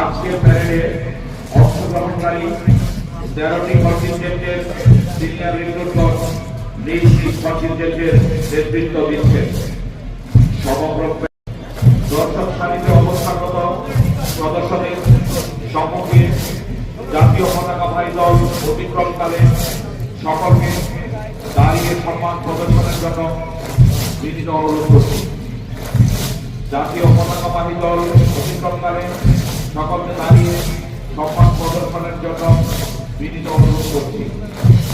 আজকের প্যারেডে অংশগ্রহণকারী তেরোটি কন্টিনজেন্টের সিনিয়র রিক্রুটগণ নিজ নিজ কন্টিনজেন্টের নেতৃত্ব দিচ্ছেন সমগ্র দর্শক সারিতে অবস্থানরত সদস্যদের সম্মুখে জাতীয় পতাকাধারী দল অতিক্রমকালে সকলকে দাঁড়িয়ে সম্মান প্রদর্শনের জন্য বিনীত অনুরোধ করছি। জাতীয় পতাকাবাহী দল よろしくお願いします。